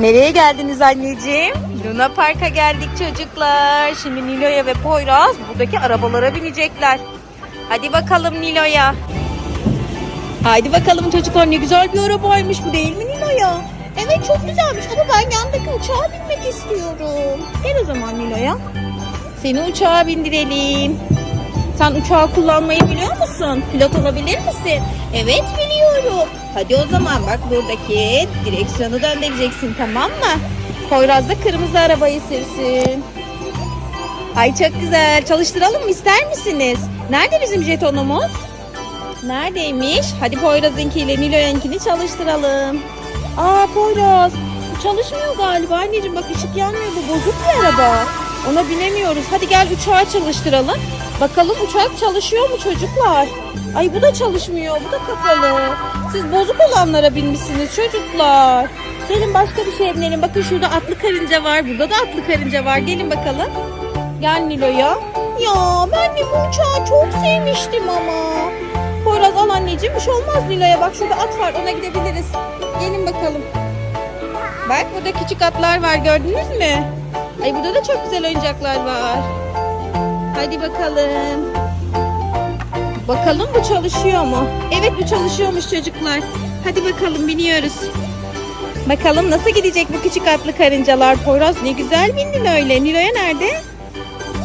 Nereye geldiniz anneciğim? Luna Park'a geldik çocuklar. Şimdi Nilo'ya ve Poyraz buradaki arabalara binecekler. Hadi bakalım Nilo'ya. Haydi bakalım çocuklar ne güzel bir arabaymış bu değil mi Nilo'ya? Evet çok güzelmiş ama ben yandaki uçağa binmek istiyorum. Gel o zaman Nilo'ya. Seni uçağa bindirelim. Sen uçağı kullanmayı biliyor musun? Pilot olabilir misin? Evet biliyorum. Hadi o zaman bak buradaki direksiyonu döndüreceksin tamam mı? Poyraz da kırmızı arabayı sürsün. Ay çok güzel. Çalıştıralım mı ister misiniz? Nerede bizim jetonumuz? Neredeymiş? Hadi Poyraz'ınkiyle Nilo'yankini çalıştıralım. Aa Poyraz. Bu çalışmıyor galiba anneciğim. Bak ışık yanmıyor. Bu bozuk bir araba. Ona binemiyoruz. Hadi gel uçağı çalıştıralım. Bakalım uçak çalışıyor mu çocuklar? Ay bu da çalışmıyor. Bu da kapalı. Siz bozuk olanlara binmişsiniz çocuklar. Gelin başka bir şeye binelim. Bakın şurada atlı karınca var. Burada da atlı karınca var. Gelin bakalım. Gel Nilo'ya. Ya ben de bu uçağı çok sevmiştim ama. Poyraz al anneciğim. Bir şey olmaz Nilo'ya. Bak şurada at var. Ona gidebiliriz. Gelin bakalım. Bak burada küçük atlar var. Gördünüz mü? Ay burada da çok güzel oyuncaklar var. Hadi bakalım. Bakalım bu çalışıyor mu? Evet bu çalışıyormuş çocuklar. Hadi bakalım biniyoruz. Bakalım nasıl gidecek bu küçük atlı karıncalar. Poyraz ne güzel bindin öyle. Nilo'ya nerede?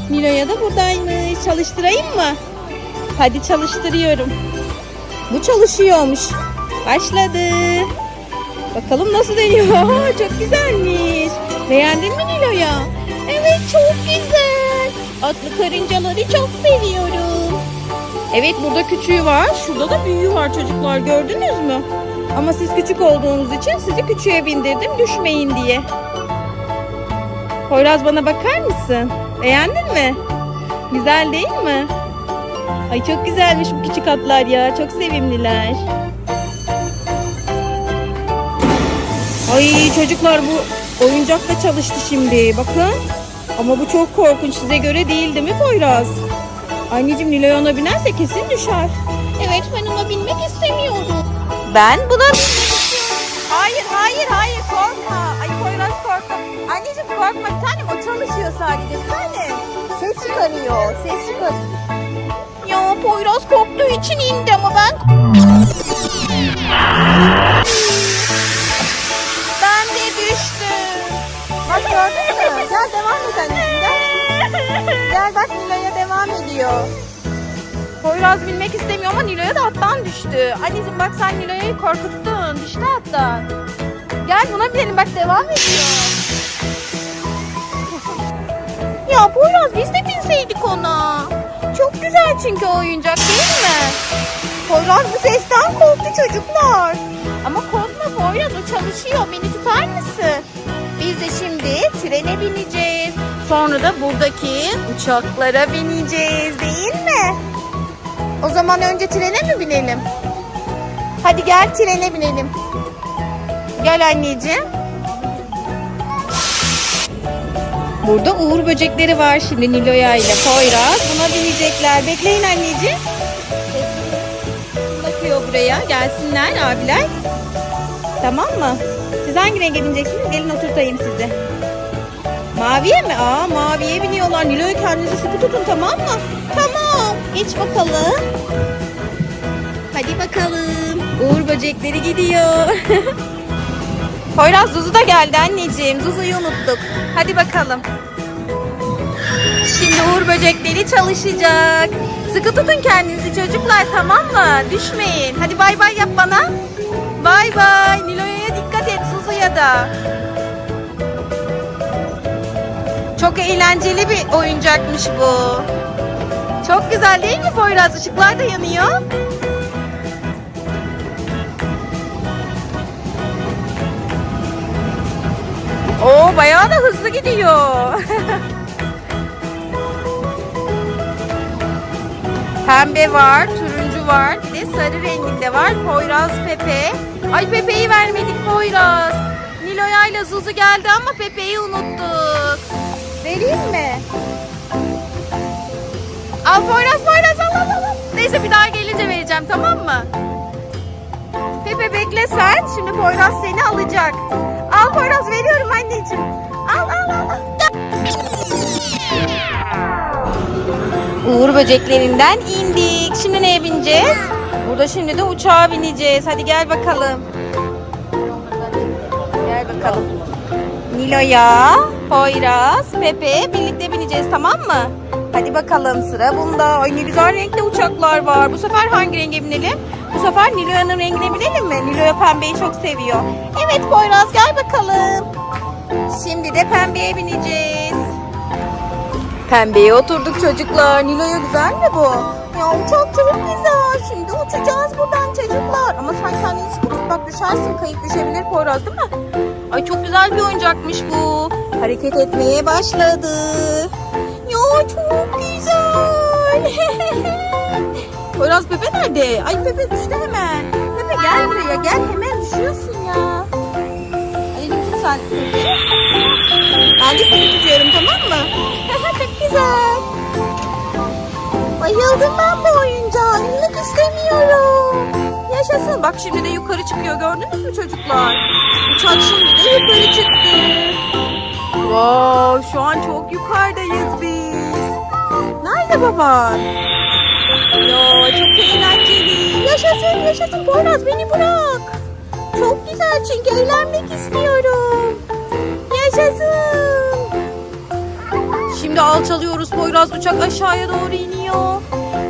Nilo'ya da buradaymış. Çalıştırayım mı? Hadi çalıştırıyorum. Bu çalışıyormuş. Başladı. Bakalım nasıl deniyor. çok güzelmiş. Beğendin mi Nilo'ya? Evet çok güzel. Atlı karıncaları çok seviyorum. Evet burada küçüğü var. Şurada da büyüğü var çocuklar. Gördünüz mü? Ama siz küçük olduğunuz için sizi küçüğe bindirdim düşmeyin diye. Poyraz bana bakar mısın? Beğendin mi? Güzel değil mi? Ay çok güzelmiş bu küçük atlar ya. Çok sevimliler. Ay çocuklar bu oyuncak da çalıştı şimdi. Bakın. Ama bu çok korkunç. Size göre değil değil mi Poyraz? Anneciğim Nilo'ya ona binerse kesin düşer. Evet ben ona binmek istemiyorum. Ben buna binmek istiyorum. Hayır hayır hayır korkma. Ay Poyraz korkma. Anneciğim korkma bir tanem o çalışıyor sadece bir tanem. Ses çıkarıyor. Ses çıkarıyor. Ya Poyraz korktuğu için indi ama ben Ben bak Nilo'ya devam ediyor. Poyraz binmek istemiyor ama Nilo'ya da attan düştü. Anneciğim bak sen Nilo'yu korkuttun. Düştü attan. Gel buna binelim bak devam ediyor. ya Poyraz biz de binseydik ona. Çok güzel çünkü o oyuncak değil mi? Poyraz bu sesten korktu çocuklar. Ama korkma Poyraz o çalışıyor. Beni tutar mısın? Biz de şimdi trene bineceğiz. Sonra da buradaki uçaklara bineceğiz değil mi? O zaman önce trene mi binelim? Hadi gel trene binelim. Gel anneciğim. Burada uğur böcekleri var şimdi Nilo'ya ile Poyraz. Buna binecekler. Bekleyin anneciğim. Bakıyor buraya. Gelsinler abiler. Tamam mı? Siz hangi renge bineceksiniz? Gelin oturtayım sizi. Maviye mi? Aa maviye biniyorlar. Nilo'ya kendinizi sıkı tutun tamam mı? Tamam. Geç bakalım. Hadi bakalım. Uğur böcekleri gidiyor. Poyraz Zuzu da geldi anneciğim. Zuzu'yu unuttuk. Hadi bakalım. Şimdi Uğur böcekleri çalışacak. Sıkı tutun kendinizi çocuklar tamam mı? Düşmeyin. Hadi bay bay yap bana. Bay bay. Nilo'ya dikkat et Zuzu'ya da. Çok eğlenceli bir oyuncakmış bu. Çok güzel değil mi Poyraz? Işıklar da yanıyor. Oo bayağı da hızlı gidiyor. Pembe var, turuncu var, bir de sarı renginde var. Poyraz, Pepe. Ay Pepe'yi vermedik Poyraz. Nilo'ya ile Zuzu geldi ama Pepe'yi unuttuk. Vereyim mi? Al Poyraz, Poyraz al al al. Neyse bir daha gelince vereceğim tamam mı? Pepe bekle sen. Şimdi Poyraz seni alacak. Al Poyraz veriyorum anneciğim. Al al. al. Uğur böceklerinden indik. Şimdi neye bineceğiz? Burada şimdi de uçağa bineceğiz. Hadi gel bakalım. Gel bakalım. Nilo'ya, Poyraz, Pepe birlikte bineceğiz tamam mı? Hadi bakalım sıra bunda. Ay ne güzel renkli uçaklar var. Bu sefer hangi renge binelim? Bu sefer Nilo'yanın rengine binelim mi? Nilo'ya pembeyi çok seviyor. Evet Poyraz gel bakalım. Şimdi de pembeye bineceğiz. Pembeye oturduk çocuklar. Nilo'ya güzel mi bu? Ya uçak çok güzel. Şimdi uçacağız buradan çocuklar. Ama sen kendini sıkı tut bak düşersin. Kayıp düşebilir Poyraz değil mi? Ay çok güzel bir oyuncakmış bu. Hareket etmeye başladı. Ya çok güzel. Poyraz Pepe nerede? Ay Pepe düştü hemen. Pepe gel buraya gel hemen düşüyorsun ya. Ay tut sen. Ben de seni tutuyorum tamam mı? çok güzel. Bayıldım ben bu oyuncağa. İnmek istemiyorum. Yaşasın. Bak şimdi de yukarı çıkıyor. Gördünüz mü çocuklar? Uçak şimdi de yukarı çıktı. Wow, şu an çok yukarıdayız biz. Nerede baban? Ya çok eğlenceli. Yaşasın yaşasın. Poyraz beni bırak. Çok güzel çünkü eğlenmek istiyorum. Yaşasın. Şimdi alçalıyoruz. Poyraz uçak aşağıya doğru iniyor.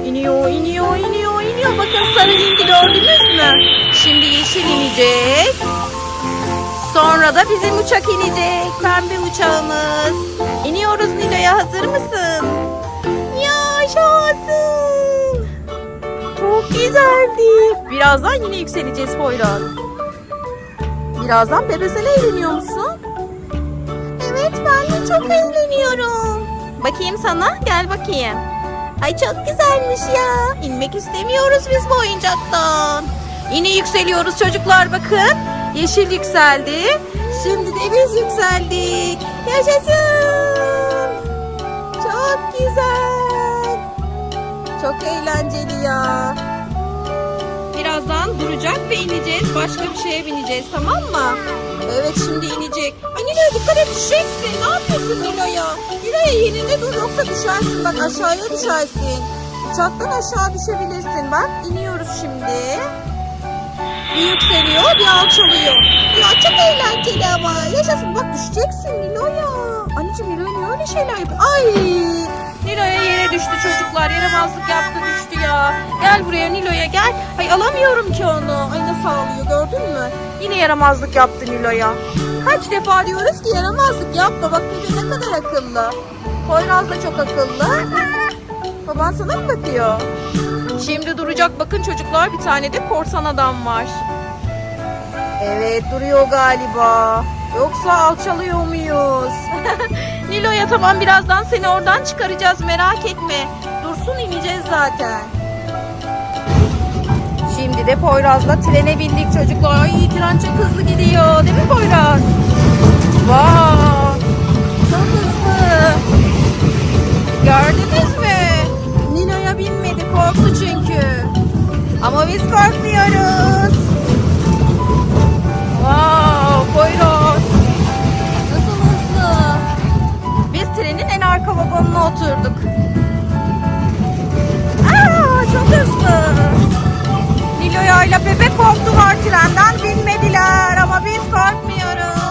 İniyor, iniyor, iniyor, iniyor. Bakın sarı rengi gördünüz mü? Şimdi yeşil inecek. Sonra da bizim uçak inecek. Pembe uçağımız. İniyoruz Nilo'ya. Hazır mısın? Yaşasın. Çok güzeldi. Birazdan yine yükseleceğiz Poyraz. Birazdan bebesel eğleniyor musun? Evet ben de çok eğleniyorum. Bakayım sana. Gel bakayım. Ay çok güzelmiş ya. İnmek istemiyoruz biz bu oyuncaktan. Yine yükseliyoruz çocuklar bakın. Yeşil yükseldi. Şimdi de biz yükseldik. Yaşasın. Çok güzel. Çok eğlenceli ya. Birazdan duracak ve ineceğiz. Başka bir şeye bineceğiz tamam mı? Evet şimdi inecek. Ay Nilo'ya dikkat et düşeceksin. Ne yapıyorsun Nilo'ya? Nilo'ya yerinde dur yoksa düşersin. Bak aşağıya düşersin. Uçaktan aşağı düşebilirsin. Bak iniyoruz şimdi. Bir yükseliyor bir alçalıyor. Ya çok eğlenceli ama. Yaşasın bak düşeceksin Nilo'ya. Anneciğim Nilo'ya niye öyle şeyler yapıyor? Ay Nilo'ya yere düştü çocuklar. Yaramazlık yaptı düştü ya. Gel buraya Nilo'ya gel. Ay alamıyorum ki onu. Ay nasıl ağlıyor gördün mü? Yine yaramazlık yaptı Nilo'ya. Kaç defa diyoruz ki yaramazlık yapma. Bak Pepe ne kadar akıllı. Poyraz da çok akıllı. Baban sana mı bakıyor? Şimdi duracak bakın çocuklar bir tane de korsan adam var. Evet duruyor galiba. Yoksa alçalıyor muyuz? Nilo'ya tamam birazdan seni oradan çıkaracağız merak etme. Dursun ineceğiz zaten. Şimdi de Poyraz'la trene bindik çocuklar. Ay tren çok hızlı oturduk. Aa, çok hızlı. Nilo'ya ile Pepe korktular trenden binmediler ama biz korkmuyoruz.